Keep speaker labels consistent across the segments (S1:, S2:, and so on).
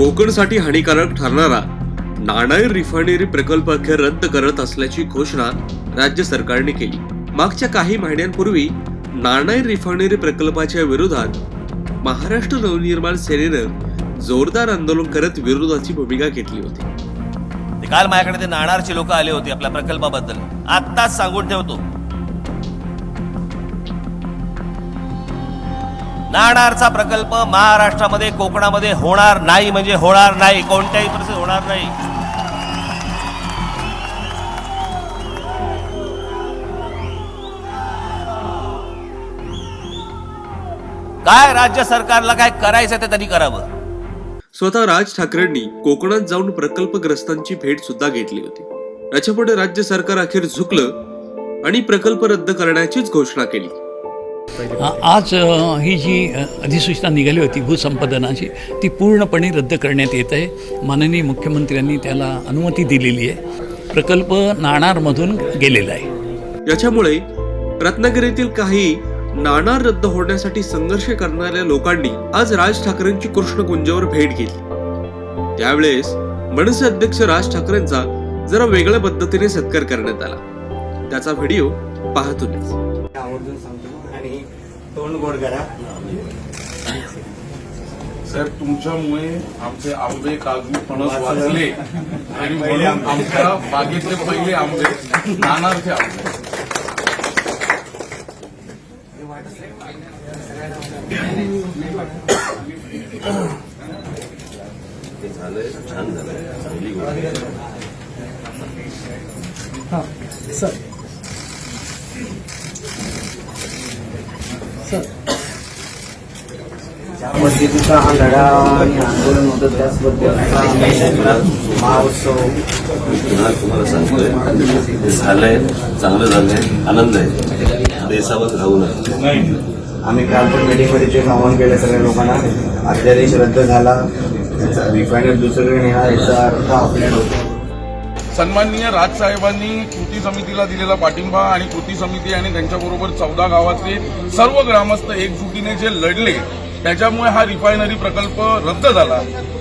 S1: कोकणसाठी हानिकारक ठरणारा नाणाईर रिफायनरी प्रकल्प अखेर रद्द करत असल्याची घोषणा राज्य सरकारने केली. मागच्या काही महिन्यांपूर्वी नाणाईर रिफायनरी प्रकल्पाच्या विरोधात महाराष्ट्र नवनिर्माण सेनेनं जोरदार आंदोलन करत विरोधाची भूमिका घेतली होती.
S2: काल माझ्याकडे ते नाणारचे लोक आले होते आपल्या प्रकल्पाबद्दल. आत्ताच सांगून ठेवतो. नाणारचा प्रकल्प महाराष्ट्रामध्ये कोकणामध्ये होणार नाही. म्हणजे होणार नाही. कोणत्याही परिस्थितीत होणार नाही. काय राज्य सरकारला काय करायचं ते त्यांनी करावं?
S1: स्वतः राज ठाकरेंनी कोकणात जाऊन प्रकल्पग्रस्तांची भेट सुद्धा घेतली होती. याच्यापुढे राज्य सरकार अखेर झुकलं आणि प्रकल्प रद्द करण्याचीच घोषणा केली.
S3: आज ही जी अधिसूचना निघाली होती भूसंपादनाची ती पूर्णपणे रद्द करण्यात येत आहे. माननीय मुख्यमंत्र्यांनी त्याला अनुमती दिलेली आहे. प्रकल्प नाणारमधून गेलेला आहे.
S1: याच्यामुळे रत्नागिरीतील काही नाणार रद्द होण्यासाठी संघर्ष करणाऱ्या लोकांनी आज राज ठाकरेंची कृष्णकुंजावर भेट घेतली. त्यावेळेस मनसे अध्यक्ष राज ठाकरेंचा जरा वेगळ्या पद्धतीने सत्कार करण्यात आला. त्याचा व्हिडिओ पाहा तुम्हीच
S4: आवर्जून सांगतो आणि तोंड गोड करा.
S5: सर तुमच्यामुळे आमचे आंबे काजू फणस वाचले. आणि म्हणून आमच्या बागेतले पहिले आंबे नानारचे आंबे.
S4: ज्या पद्धतीचा हा लढा आणि आंदोलन होतं त्याचबद्दल
S6: पुन्हा तुम्हाला सांगतोय? झालंय चांगलं झालंय आनंद आहे. देशावर राहू नये
S4: आम्ही काल पण मीटिंगमध्ये तेच आवाहन केलं सगळ्या लोकांना. अध्यादेश रद्द झाला. रिफायनर दुसरीकडे नेणार याचा अर्थ आपल्या
S5: सन्माननीय राजसाहेबांनी कृती समितीला दिलेला पाठिंबा आणि कृती समिती आणि त्यांच्याबरोबर चौदा गावातले सर्व ग्रामस्थ एकजुटीने जे लढले त्याच्यामुळे हा रिफायनरी प्रकल्प रद्द झाला.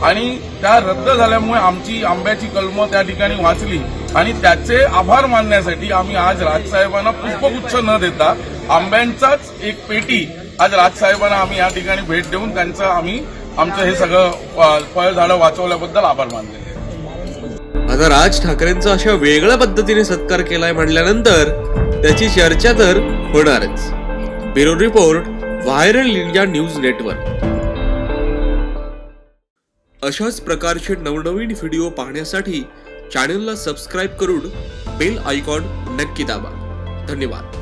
S5: आणि त्या रद्द झाल्यामुळे आमची आंब्याची कलमं त्या ठिकाणी वाचली. आणि त्याचे आभार मानण्यासाठी आम्ही आज राजसाहेबांना पुष्पगुच्छ न देता आंब्यांचाच एक पेटी आज राजसाहेबांना आम्ही या ठिकाणी भेट देऊन त्यांचं आम्ही आमचं हे सगळं फळझाडं वाचवल्याबद्दल आभार मानले
S1: आता राज ठाकरेंचा अशा वेगळ्या पद्धतीने सत्कार केलाय म्हणल्यानंतर त्याची चर्चा तर होणारच. Bureau report viral India news network. अशाच प्रकारचे नवनवीन व्हिडिओ पाहण्यासाठी चॅनलला सबस्क्राईब करून बेल आयकॉन नक्की दाबा. धन्यवाद.